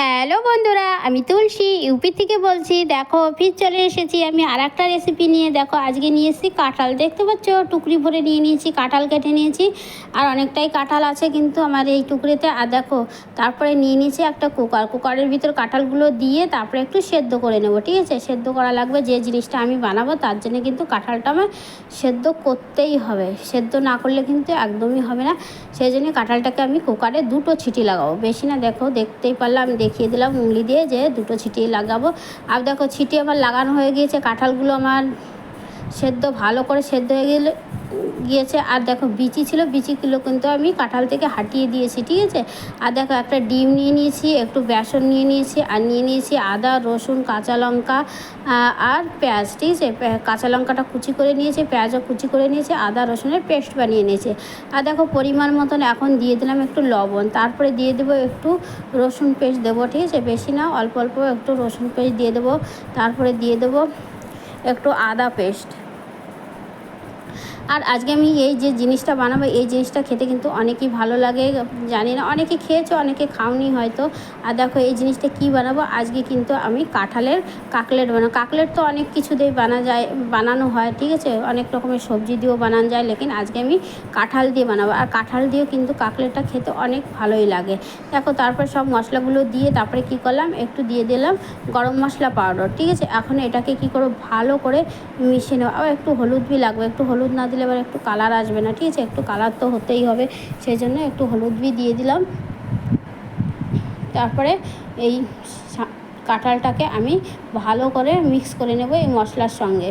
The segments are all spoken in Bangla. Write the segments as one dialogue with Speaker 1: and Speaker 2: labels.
Speaker 1: হ্যালো বন্ধুরা, আমি তুলসী, ইউপি থেকে বলছি। দেখো ফির চলে এসেছি। আমি আর একটা রেসিপি নিয়ে, দেখো, আজকে নিয়ে এসেছি কাঁঠাল। দেখতে পাচ্ছ, টুকরি ভরে নিয়ে নিয়েছি, কাঁঠাল কেটে নিয়েছি। আর অনেকটাই কাঁঠাল আছে, কিন্তু আমার এই টুকরিতে, আর দেখো, তারপরে নিয়ে নিয়েছি একটা কুকার। কুকারের ভিতর কাঁঠালগুলো দিয়ে, তারপরে একটু সেদ্ধ করে নেব, ঠিক আছে? সেদ্ধ করা লাগবে, যে জিনিসটা আমি বানাবো, তার জন্য কিন্তু কাঁঠালটা আমার সেদ্ধ করতেই হবে। সেদ্ধ না করলে কিন্তু একদমই হবে না। সেই জন্য কাঁঠালটাকে আমি কুকারে দুটো ছিটি লাগাবো। বেশি না, দেখো, দেখতেই পারলাম আমি দেখিয়ে দিলাম, উংলি দিয়ে যে দুটো ছিটিয়ে লাগাবো। আর দেখো, ছিটিয়ে আমার লাগানো হয়ে গিয়েছে, কাঁঠালগুলো আমার সেদ্ধ, ভালো করে সেদ্ধ হয়ে গেলে, গিয়েছে। আর দেখো, বিচি ছিল, বিচিগুলো কিন্তু আমি কাঁঠাল থেকে হাটিয়ে দিয়েছি, ঠিক আছে? আর দেখো, একটা ডিম নিয়ে নিয়েছি, একটু বেসন নিয়ে নিয়েছি, আর নিয়ে নিয়েছি আদা, রসুন, কাঁচা লঙ্কা আর পেঁয়াজ, ঠিক আছে? কাঁচা লঙ্কাটা কুচি করে নিয়েছি, পেঁয়াজও কুচি করে নিয়েছি, আদা, রসুনের পেস্ট বানিয়ে নিয়েছি। আর দেখো, পরিমাণ মতন এখন দিয়ে দিলাম একটু লবণ। তারপরে দিয়ে দেবো একটু রসুন পেস্ট দেবো, ঠিক আছে? বেশি না, অল্প অল্প একটু রসুন পেস্ট দিয়ে দেবো। তারপরে দিয়ে দেবো একটু আদা পেস্ট। আর আজকে আমি এই যে জিনিসটা বানাবো, এই জিনিসটা খেতে কিন্তু অনেকই ভালো লাগে, জানি না, অনেকে খেয়েছো, অনেকে খাওনি হয়তো। আর দেখো এই জিনিসটা কি বানাবো, আজকে কিন্তু আমি কাঁঠালের কাকলেট বানাবো। কাকলেট তো অনেক কিছু দিয়ে বানা যায়, বানানো হয়, ঠিক আছে? অনেক রকমের সবজি দিয়েও বানানো যায়, লেকিন আজকে আমি কাঁঠাল দিয়ে বানাবো। আর কাঁঠাল দিয়েও কিন্তু কাকলেটটা খেতে অনেক ভালোই লাগে। দেখো তারপর সব মশলাগুলো দিয়ে তারপরে কি করলাম, একটু দিয়ে দিলাম গরম মশলা পাউডার ঠিক আছে? এখন এটাকে কি করব, ভালো করে মিশিয়ে নেব। আবার একটু হলুদ বি লাগবে, একটু হলুদ না দিলে আবার একটু কালার আসবে না, ঠিক আছে? একটু কালার তো হতেই হবে। সেই জন্য একটু হলুদ বি দিয়ে দিলাম। তারপরে এই কাঁঠালটাকে আমি ভালো করে মিক্স করে নেব এই মশলার সঙ্গে।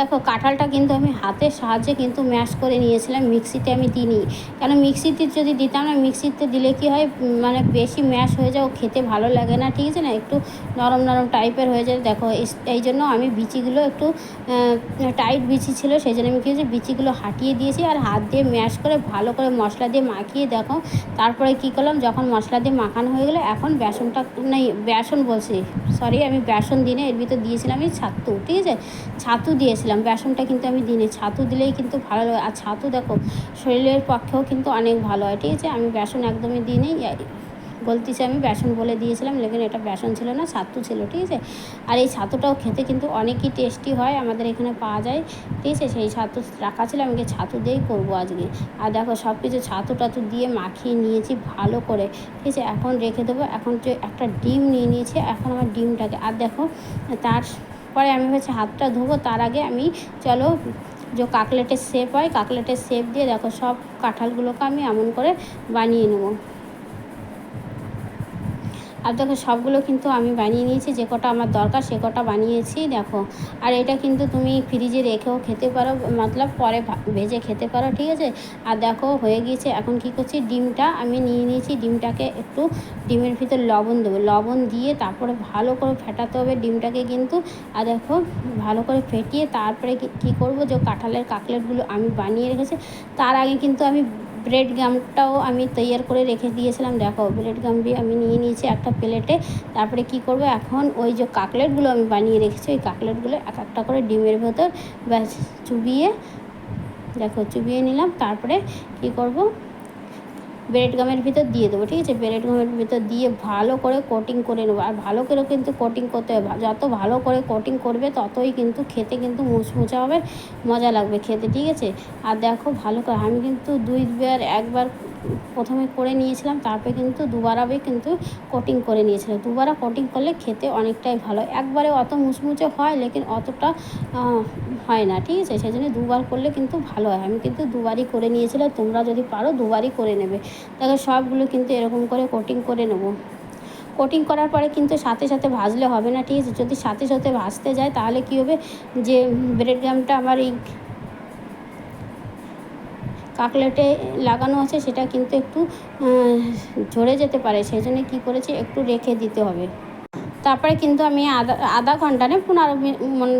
Speaker 1: দেখো, কাঁঠালটা কিন্তু আমি হাতের সাহায্যে কিন্তু ম্যাশ করে নিয়েছিলাম মিক্সিতে আমি দিইনি। কেন মিক্সিতে যদি দিতাম না মিক্সিতে দিলে কি হয় মানে বেশি ম্যাশ হয়ে যায়, ও খেতে ভালো লাগে না, ঠিক আছে না? একটু নরম নরম টাইপের হয়ে যায়। দেখো এই জন্য আমি বিচিগুলো একটু টাইট বিচি ছিল, সেই জন্য আমি কী হয়েছে, বিচিগুলো হাঁটিয়ে দিয়েছি আর হাত দিয়ে ম্যাশ করে ভালো করে মশলা দিয়ে মাখিয়ে দেখো, তারপরে কী করলাম, যখন মশলা দিয়ে মাখানো হয়ে গেলো, এখন বেসনটা, নেই, বেসন বলছি সরি আমি বেসন দিনে এর ভিতর দিয়েছিলাম আমি ছাতু, ঠিক আছে? ছাতু দিয়েছিলাম। বেসনটা কিন্তু আমি দিনে ছাতু দিলেই কিন্তু ভালো লাগে আর ছাতু দেখো, শরীরের পক্ষেও কিন্তু অনেক ভালো হয়, ঠিক আছে? আমি বেসন একদমই দিই নেই বলতেছি আমি বেসন বলে দিয়েছিলাম, লেকিন এটা বেসন ছিল না, ছাতু ছিল, ঠিক আছে? আর এই ছাতুটাও খেতে কিন্তু অনেকই টেস্টি হয়, আমাদের এখানে পাওয়া যায়, ঠিক আছে? সেই ছাতু রাখা ছিল, আমি কি ছাতু দিয়েই করব আজকে। আর দেখো, সব কিছু ছাতু টাতু দিয়ে মাখিয়ে নিয়েছি ভালো করে, ঠিক আছে? এখন রেখে দেবো। এখন একটা ডিম নিয়ে নিয়েছি, এখন আমার ডিমটাকে, আর দেখো তারপরে আমি হচ্ছে হাতটা ধোবো, তার আগে আমি চলো যে কাকলেটের শেপ হয়, কাকলেটের শেপ দিয়ে দেখো সব কাঁঠালগুলোকে আমি এমন করে বানিয়ে নেব। আর দেখো সবগুলো কিন্তু আমি বানিয়ে নিয়েছি, যে কটা আমার দরকার সে কটা বানিয়েছি, দেখো। আর এটা কিন্তু তুমি ফ্রিজে রেখেও খেতে পারো, মতলব পরে ভেজে খেতে পারো, ঠিক আছে? আর দেখো হয়ে গিয়েছে, এখন কি করছি, ডিমটা আমি নিয়ে নিয়েছি, ডিমটাকে একটু ডিমের ভিতর লবণ দেবো। লবণ দিয়ে তারপরে ভালো করে ফেটাতে হবে ডিমটাকে কিন্তু। আর দেখো ভালো করে ফেটিয়ে তারপরে কী করব? যে কাঁঠালের কাকলেটগুলো আমি বানিয়ে রেখেছি, তার আগে কিন্তু আমি ব্রেড গামটাও আমি তৈরি করে রেখে দিয়েছিলাম। দেখো, ব্রেড গামটি আমি নিয়ে নিয়েছি একটা প্লেটে। তারপরে কি করব? এখন ওই যে কাকলেটগুলো আমি বানিয়ে রেখেছি, ওই কাকলেটগুলো এক একটা করে ডিমের ভেতর ব্যাস চুবিয়ে, দেখো, চুবিয়ে নিলাম। তারপরে কি করব? ব্রেড গামের ভিতর দিয়ে দেবো, ঠিক আছে? ব্রেড গামের ভিতর দিয়ে ভালো করে কোটিং করে নেব, আর ভালো করেও কিন্তু কোটিং করতে হবে। যত ভালো করে কোটিং করবে, ততই কিন্তু খেতে কিন্তু মুচমুচা হবে, মজা লাগবে খেতে, ঠিক আছে? আর দেখো ভালো করে, আমি কিন্তু দুইবার, একবার প্রথমে করে নিয়েছিলাম, তারপরে কিন্তু দুবার আমি কিন্তু কোটিং করে নিয়েছিলাম। দুবার কোটিং করলে খেতে অনেকটাই ভালো। একবারে অত মুচমুচে হয়, লেকিন অতটা হয় না, ঠিক আছে? সেই জন্য দুবার করলে কিন্তু ভালো হয়। আমি কিন্তু দুবারই করে নিয়েছিলাম, তোমরা যদি পারো দুবারই করে নেবে। দেখো সবগুলো কিন্তু এরকম করে কোটিং করে নেব। কোটিং করার পরে কিন্তু সাথে সাথে ভাজলে হবে না, ঠিক আছে? যদি সাথে সাথে ভাজতে যায়, তাহলে কী হবে? যে ব্রেড গ্রামটা আমার এই কাকলেটে লাগানো আছে, সেটা কিন্তু একটু ঝরে যেতে পারে। সেই জন্য কী করেছি, একটু রেখে দিতে হবে। তারপরে কিন্তু আমি আধা আধা ঘণ্টা না পনেরো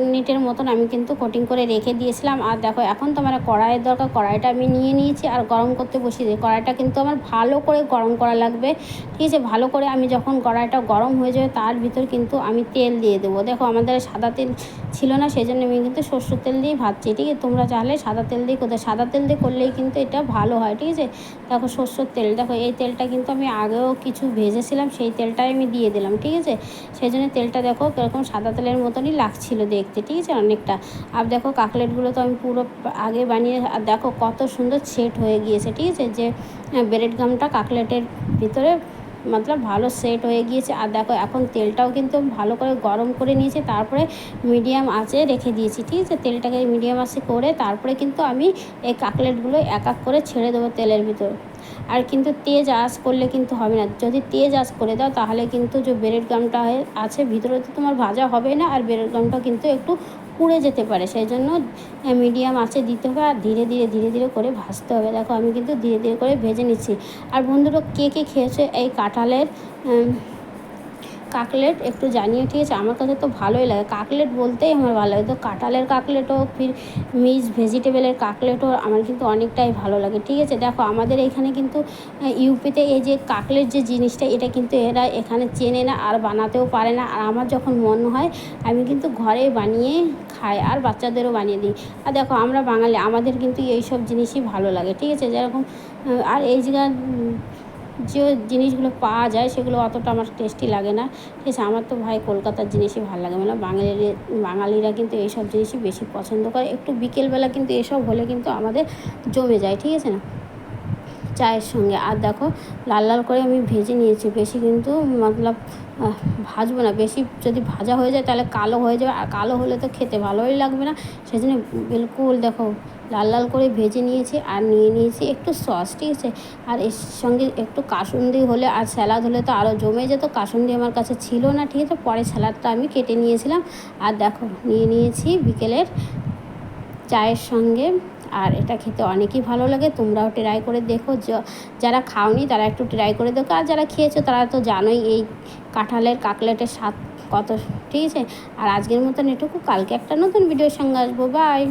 Speaker 1: মিনিটের মতন আমি কিন্তু কোটিং করে রেখে দিয়েছিলাম। আর দেখো, এখন তো আমার কড়াইয়ের দরকার, কড়াইটা আমি নিয়ে নিয়েছি আর গরম করতে বসিয়ে দিই কড়াইটা কিন্তু আমার ভালো করে গরম করা লাগবে। ঠিক আছে, ভালো করে আমি যখন কড়াইটা গরম হয়ে যাবে, তার ভিতর কিন্তু আমি তেল দিয়ে দেবো। দেখো, আমাদের সাদা তেল ছিল না সেই জন্য আমি কিন্তু সর্ষের তেল দিয়েই ভাজছি, ঠিক আছে? তোমরা চাইলে সাদা তেল দিয়ে কোথায় সাদা তেল দিয়ে করলেই কিন্তু এটা ভালো হয়, ঠিক আছে? দেখো সর্ষের তেল, দেখো এই তেলটা কিন্তু আমি আগেও কিছু ভেজেছিলাম, সেই তেলটাই আমি দিয়ে দিলাম, ঠিক আছে? সেই জন্য তেলটা দেখো কীরকম সাদা তেলের মতনই লাগছিল দেখতে, ঠিক আছে? অনেকটা। আর দেখো কাকলেটগুলো তো আমি পুরো আগে বানিয়ে, আর দেখো কত সুন্দর সেট হয়ে গিয়েছে, ঠিক আছে? যে ব্রেড গামটা কাকলেটের ভিতরে মতলব ভালো সেট হয়ে গিয়েছে। আর দেখো, এখন তেলটাও কিন্তু ভালো করে গরম করে নিয়েছি, তারপরে মিডিয়াম আঁচে রেখে দিয়েছি, ঠিক আছে? তেলটাকে মিডিয়াম আঁচে করে তারপরে কিন্তু আমি এই কাকলেটগুলো এক এক করে ছেড়ে দেবো তেলের ভিতর। আর কিন্তু তেজ আঁচ করলে কিন্তু হবে না। যদি তেজ আঁচ করে দাও, তাহলে কিন্তু যে ব্রেড গামটা আছে, ভিতরে তো তোমার ভাজা হবে না, আর ব্রেড গামটা কিন্তু একটু পুড়ে যেতে পারে। সেই জন্য মিডিয়াম আঁচে দিতে হবে, আর ধীরে ধীরে ধীরে ধীরে করে ভাজতে হবে। দেখো, আমি কিন্তু ধীরে ধীরে করে ভেজে নিচ্ছি। আর বন্ধুরা, কে কে খেয়েছে এই কাঁঠালের? কাকলেট একটু জানিয়ে ঠিক আছে আমার কাছে তো ভালোই লাগে। কাকলেট বলতেই আমার ভালো লাগে। তো কাঁঠালের কাকলেটও, ফির মিক্স ভেজিটেবলের কাকলেটও আমার কিন্তু অনেকটাই ভালো লাগে। ঠিক আছে, দেখো আমাদের এখানে কিন্তু ইউপিতে এই যে কাকলেট যে জিনিসটা, এটা কিন্তু এরা এখানে চেনে না আর বানাতেও পারে না। আর আমার যখন মন হয়, আমি কিন্তু ঘরে বানিয়ে খাই আর বাচ্চাদেরও বানিয়ে দিই। আর দেখো আমরা বাঙালি, আমাদের কিন্তু এই সব জিনিসই ভালো লাগে। ঠিক আছে, যেরকম আর এই জায়গা যে জিনিসগুলো পাওয়া যায় সেগুলো অতটা আমার টেস্টি লাগে না। ঠিক আছে, আমার তো ভাই কলকাতার জিনিসই ভালো লাগে। মানে বাঙালি বাঙালিরা কিন্তু এইসব জিনিসই বেশি পছন্দ করে। একটু বিকেলবেলা কিন্তু এসব হলে কিন্তু আমাদের জমে যায়, ঠিক আছে না? চায়ের সঙ্গে। আর দেখো, লাল লাল করে আমি ভেজে নিয়েছি। বেশি কিন্তু মতলব ভাজবো না। বেশি যদি ভাজা হয়ে যায় তাহলে কালো হয়ে যাবে। আর কালো হলে তো খেতে ভালোই লাগবে না। সেই জন্য বিলকুল দেখো লাল লাল করে ভেজে নিয়েছি আর নিয়ে নিয়েছি একটু সস, ঠিক আছে? আর এর সঙ্গে একটু কাসুন্দি হলে আর স্যালাদ হলে তো আরও জমে যেত, কাসুন্দি আমার কাছে ছিল না, ঠিক আছে? পরে স্যালাদটা আমি কেটে নিয়েছিলাম। আর দেখো, নিয়ে নিয়েছি বিকেলের চায়ের সঙ্গে। আর এটা খেতে অনেকই ভালো লাগে, তোমরাও ট্রাই করে দেখো। যারা খাওনি তারা একটু ট্রাই করে দেখো। আর যারা খেয়েছো তারা তো জানোই এই কাঁঠালের কাকলেটের স্বাদ কত, ঠিক আছে? আর আজকের মতন এটুকু, কালকে একটা নতুন ভিডিওর সঙ্গে আসব বাই